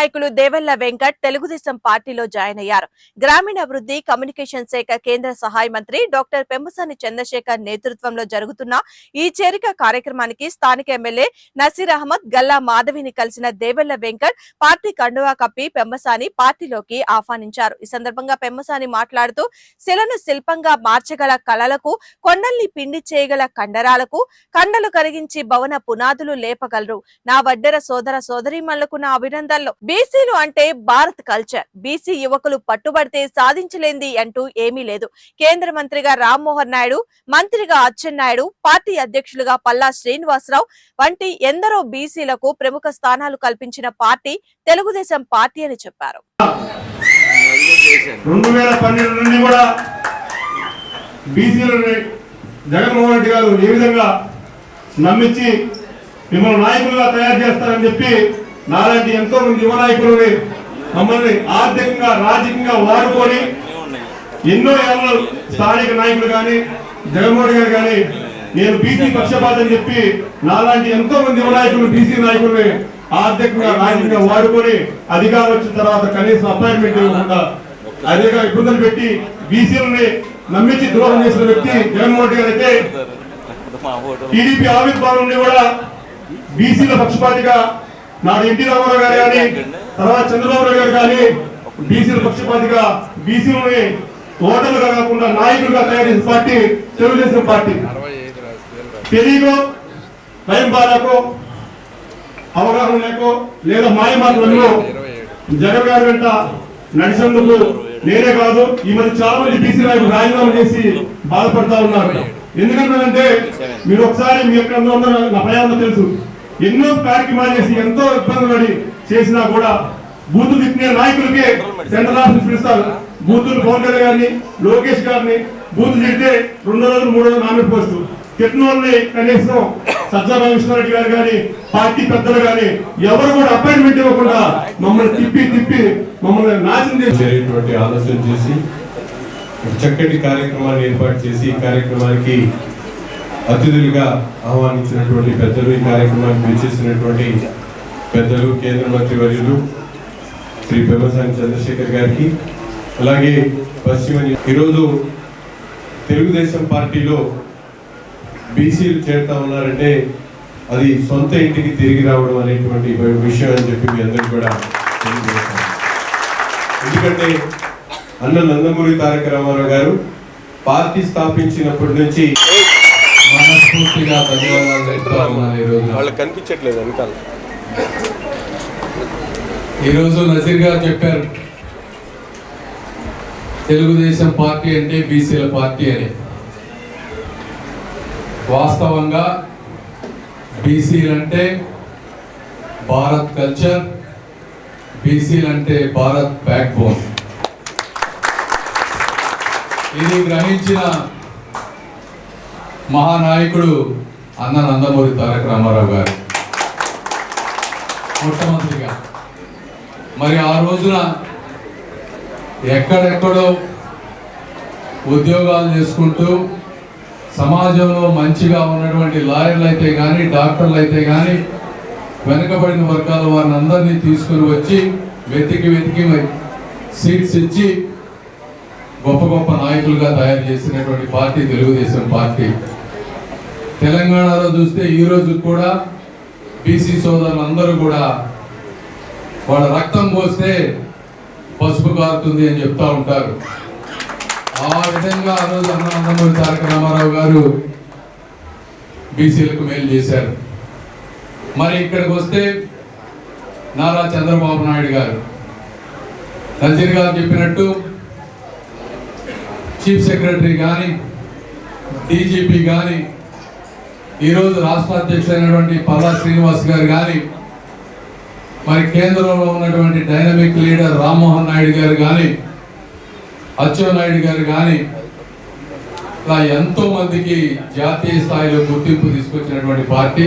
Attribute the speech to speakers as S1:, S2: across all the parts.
S1: నాయకులు దేవెల్ల వెంకట్ తెలుగుదేశం పార్టీలో జాయిన్ అయ్యారు. గ్రామీణాభివృద్ధి కమ్యూనికేషన్ శాఖ కేంద్ర సహాయ మంత్రి డాక్టర్ పెంబసాని చంద్రశేఖర్ నేతృత్వంలో జరుగుతున్న ఈ చేరిక కార్యక్రమానికి స్థానిక ఎమ్మెల్యే నసీర్ అహ్మద్ గల్లా మాధవిని కలిసిన దేవెల్ల వెంకట్ పార్టీ కండువా కప్పి పెంబసాని పార్టీలోకి ఆహ్వానించారు. ఈ సందర్భంగా పెంబసాని మాట్లాడుతూ శిలను శిల్పంగా మార్చగల కళలకు కొండల్ని పిండి చేయగల కండరాలకు కండలు కరిగించి భవన పునాదులు లేపగలరు. నా వడ్డెర సోదర సోదరిమణులకు నా అభినందనలు. బీసీలు అంటే భారత్ కల్చర్. బీసీ యువకులు పట్టుబడితే సాధించలేంది అంటూ ఏమీ లేదు. కేంద్ర మంత్రిగా రామ్మోహన్ నాయుడు మంత్రిగా అచ్చెన్నాయుడు పార్టీ అధ్యక్షులుగా పల్లా శ్రీనివాసరావు వంటి ఎందరో బీసీలకు ప్రముఖ స్థానాలు కల్పించిన పార్టీ తెలుగుదేశం పార్టీ అని చెప్పారు.
S2: జగన్మోహన్ రెడ్డి గారు ఏ విధంగా నమ్మించి మిమ్మల్ని నాయకులుగా తయారు చేస్తారని చెప్పి నాలాంటి ఎంతో మంది యువ నాయకులని మమ్మల్ని ఆర్థికంగా రాజకీయంగా వాడుకొని ఎన్నో ఏళ్ళ స్థానిక నాయకులు కానీ జగన్మోహన్ గారు కానీ నేను బీసీ పక్షపాతం చెప్పి నాలాంటి ఎంతో మంది యువ నాయకులు బీసీ నాయకుల్ని ఆర్థికంగా రాజకీయంగా వాడుకొని అధికారం వచ్చిన తర్వాత కనీసం అపాయింట్మెంట్ ఇవ్వకుండా అదేగా ఇబ్బందులు పెట్టి బీసీలని నమ్మించి ద్రోహం చేసిన వ్యక్తి జగన్మోహన్ రెడ్డి గారు అయితే టీడీపీ ఆవిర్భావం నుండి కూడా బీసీల పక్షపాతిగా నాడు ఎన్టీ రామారావు గారు కానీ తర్వాత చంద్రబాబు నాయుడు గారు కానీ బీసీల పక్షపాతిగా బీసీలని ఓటర్లుగా కాకుండా నాయకులుగా తయారు చేసిన పార్టీ తెలుగుదేశం పార్టీ. తెలియకో భయం బాధకో అవగాహన లేకో లేదా మాయ మాటలలో జగన్ గారి వెంట నడిచేందుకు నేనే కాదు ఈ మధ్య చాలా మంది బీసీ నాయకులు రాజీనామా చేసి బాధపడతా ఉన్నారు. ఎందుకంటే మీరు ఒకసారి మీ యొక్క నా ప్రయాణం తెలుసు. ఎన్నో కార్యక్రమాలు చేసి ఎంతో ఇబ్బంది పడి చేసినా కూడా బూతు తిట్టిన నాయకులకే సెంట్రల్ ఆఫీస్ పిలుస్తారు బూతులు పవన్ కళ్యాణ్ గారిని లోకేష్ గారిని బూతు తిడితే రెండు రోజులు మూడు రోజులు నామినేట్ పోస్ట్. తిట్టిన వాళ్ళని కనీసం సజ్జా రామకృష్ణారెడ్డి గారు కానీ పార్టీ పెద్దలు కానీ ఎవరు కూడా అపాయింట్మెంట్ ఇవ్వకుండా మమ్మల్ని తిప్పి తిప్పి మమ్మల్ని నాశనం చేసి
S3: ఆలోచన చేసి చక్కటి కార్యక్రమాన్ని ఏర్పాటు చేసి ఈ కార్యక్రమానికి అతిథులుగా ఆహ్వానించినటువంటి పెద్దలు ఈ కార్యక్రమానికి విచ్చేసినటువంటి పెద్దలు కేంద్ర మంత్రి వర్యులు శ్రీ పెమ్మసాని చంద్రశేఖర్ గారికి అలాగే పశ్చిమ ఈరోజు తెలుగుదేశం పార్టీలో బీసీలు చేరుతా ఉన్నారంటే అది సొంత ఇంటికి తిరిగి రావడం అనేటువంటి విషయం అని చెప్పి మీ అందరికీ కూడా తెలియజేస్తాను ఎందుకంటే అన్న నందమూరి తారక రామారావు గారు పార్టీ స్థాపించినప్పటి నుంచి మనస్ఫూర్తిగా ధన్యవాదాలు చెప్తా ఉన్నాను ఈ రోజున.
S4: వాళ్ళకి కనిపించట్లేదు వెనకాల.
S5: ఈరోజు నజీర్ గారు చెప్పారు తెలుగుదేశం పార్టీ అంటే బీసీల పార్టీ అని. వాస్తవంగా బీసీలు అంటే భారత్ కల్చర్ బీసీలు అంటే భారత్ బ్యాక్ బోన్ ఇది గ్రహించిన మహానాయకుడు అన్న నందమూరి తారక రామారావు గారు. మొట్టమొదటిగా మరి ఆ రోజున ఎక్కడెక్కడో ఉద్యోగాలు చేసుకుంటూ సమాజంలో మంచిగా ఉన్నటువంటి లాయర్లు అయితే కానీ డాక్టర్లు అయితే కానీ వెనుకబడిన వర్గాల వారిని అందరినీ తీసుకుని వచ్చి వెతికి వెతికి సీట్స్ ఇచ్చి గొప్ప గొప్ప నాయకులుగా తయారు చేసినటువంటి పార్టీ తెలుగుదేశం పార్టీ. తెలంగాణలో చూస్తే ఈరోజు కూడా బీసీ సోదరులు అందరూ కూడా వాళ్ళ రక్తం పోస్తే పసుపు కారుతుంది అని చెప్తా ఉంటారు. ఆ విధంగా ఆ రోజు అన్న నందమూరి తారక రామారావు గారు బీసీలకు మేలు చేశారు. మరి ఇక్కడికి వస్తే నారా చంద్రబాబు నాయుడు గారు నజీర్ గారు చెప్పినట్టు చీఫ్ సెక్రటరీ కానీ డీజీపీ కానీ ఈరోజు రాష్ట్ర అధ్యక్షుడైనటువంటి పల్లా శ్రీనివాస్ గారు కానీ మరి కేంద్రంలో ఉన్నటువంటి డైనమిక్ లీడర్ రామ్మోహన్ నాయుడు గారు కానీ అచ్చెన్నాయుడు గారు కానీ ఇలా ఎంతో మందికి జాతీయ స్థాయిలో గుర్తింపు తీసుకొచ్చినటువంటి పార్టీ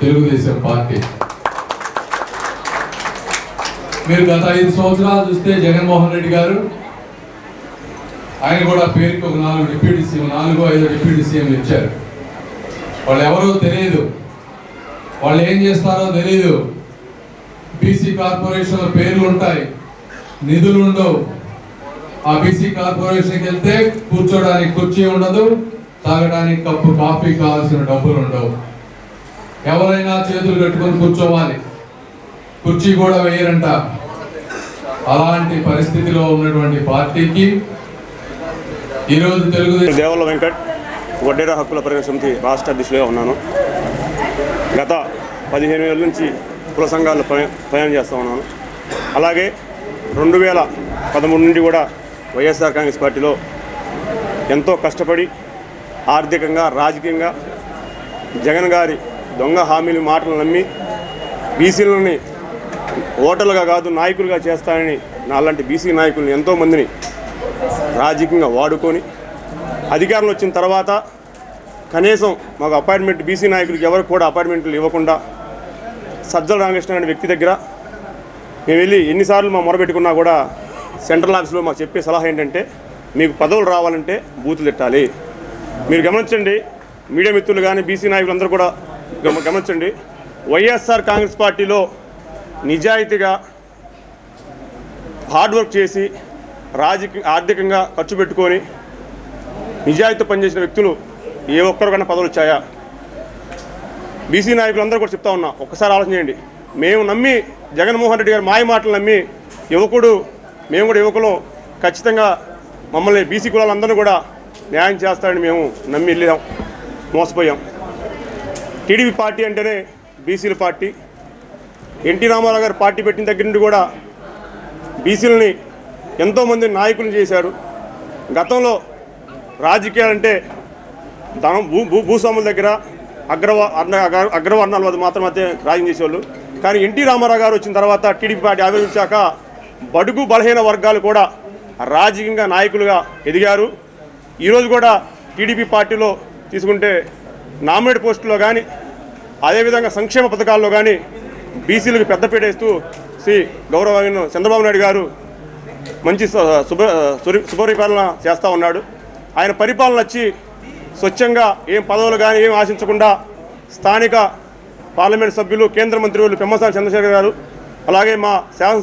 S5: తెలుగుదేశం పార్టీ. మీరు గత ఐదు సంవత్సరాలు చూస్తే జగన్మోహన్ రెడ్డి గారు ఆయన కూడా పేరుకి ఒక నాలుగు డిప్యూటీ సీఎం నాలుగో ఐదు డిప్యూటీ సీఎం ఇచ్చారు. వాళ్ళు ఎవరో తెలియదు వాళ్ళు ఏం చేస్తారో తెలియదు బీసీ కార్పొరేషన్ల పేర్లు ఉంటాయి. నిధులు ఉండవు ఆ బీసీ కార్పొరేషన్కి వెళ్తే కూర్చోడానికి కుర్చీ ఉండదు తాగడానికి కప్పు కాఫీ కావాల్సిన డబ్బులు ఉండవు ఎవరైనా చేతులు కట్టుకొని కూర్చోవాలి. కుర్చీ కూడా వేయరంట. అలాంటి పరిస్థితిలో ఉన్నటువంటి పార్టీకి ఈరోజు తెలుగుదేశం
S2: దేవల వెంకట్. వడ్డేర హక్కుల పరిరక్షణ సమితి రాష్ట్ర అధ్యక్షులుగా ఉన్నాను. గత పదిహేను ఏళ్ళ నుంచి కుల సంఘాలు ప్రయాణం చేస్తూ ఉన్నాను. అలాగే రెండు వేల పదమూడు నుండి కూడా వైఎస్ఆర్ కాంగ్రెస్ పార్టీలో ఎంతో కష్టపడి ఆర్థికంగా రాజకీయంగా జగన్ గారి దొంగ హామీలు మాటలు నమ్మి బీసీలని ఓటర్లుగా కాదు నాయకులుగా చేస్తానని నాలాంటి బీసీ నాయకులను ఎంతోమందిని రాజకీయంగా వాడుకొని అధికారంలో వచ్చిన తర్వాత కనీసం మాకు అపాయింట్మెంట్ బీసీ నాయకులకి ఎవరికి కూడా అపాయింట్మెంట్లు ఇవ్వకుండా సజ్జల రామకృష్ణ అనే వ్యక్తి దగ్గర మేము వెళ్ళి ఎన్నిసార్లు మా మొరబెట్టుకున్నా కూడా సెంట్రల్ ఆఫీస్లో మాకు చెప్పే సలహా ఏంటంటే మీకు పదవులు రావాలంటే బూతులు తిట్టాలి. మీరు గమనించండి మీడియా మిత్రులు కానీ బీసీ నాయకులు అందరూ కూడా గమ- గమనించండి. వైఎస్ఆర్ కాంగ్రెస్ పార్టీలో నిజాయితీగా హార్డ్ వర్క్ చేసి రాజకీయ ఆర్థికంగా ఖర్చు పెట్టుకొని నిజాయితీ పనిచేసిన వ్యక్తులు ఏ ఒక్కరికైనా పదవులు వచ్చాయా? బీసీ నాయకులందరూ కూడా చెప్తా ఉన్నా ఒక్కసారి ఆలోచన చేయండి. మేము నమ్మి జగన్మోహన్ రెడ్డి గారు మాయ మాటలు నమ్మి యువకుడు మేము కూడా యువకులు ఖచ్చితంగా మమ్మల్ని బీసీ కులాలందరూ కూడా న్యాయం చేస్తారని మేము నమ్మి వెళ్ళాం మోసపోయాం. టీడీపీ పార్టీ అంటేనే బీసీల పార్టీ. ఎన్టీ రామారావు గారు పార్టీ పెట్టిన దగ్గర నుండి కూడా బీసీలని ఎంతోమంది నాయకులు చేశారు. గతంలో రాజకీయాలు అంటే ధనం భూ భూ భూస్వాముల దగ్గర అగ్రవ అన్న అగ్ర- అగ్రవర్ణాల వద్ద మాత్రమే రాజ్యం చేసేవాళ్ళు. కానీ ఎన్టీ రామారావు గారు వచ్చిన తర్వాత టీడీపీ పార్టీ ఆవిర్భించాక బడుగు బలహీన వర్గాలు కూడా రాజకీయంగా నాయకులుగా ఎదిగారు. ఈరోజు కూడా టీడీపీ పార్టీలో తీసుకుంటే నామినేట్ పోస్టులో కానీ అదేవిధంగా సంక్షేమ పథకాల్లో కానీ బీసీలకు పెద్దపీట ఇస్తూ శ్రీ గౌరవ చంద్రబాబు నాయుడు గారు మంచి స- శుభ సురి- సుపరిపాలన చేస్తూ ఉన్నాడు. ఆయన పరిపాలన వచ్చి స్వచ్ఛంగా ఏం పదవులు కానీ ఏం ఆశించకుండా స్థానిక పార్లమెంట్ సభ్యులు కేంద్ర మంత్రి వాళ్ళు పెమ్మసాని చంద్రశేఖర్ గారు అలాగే మా శాసన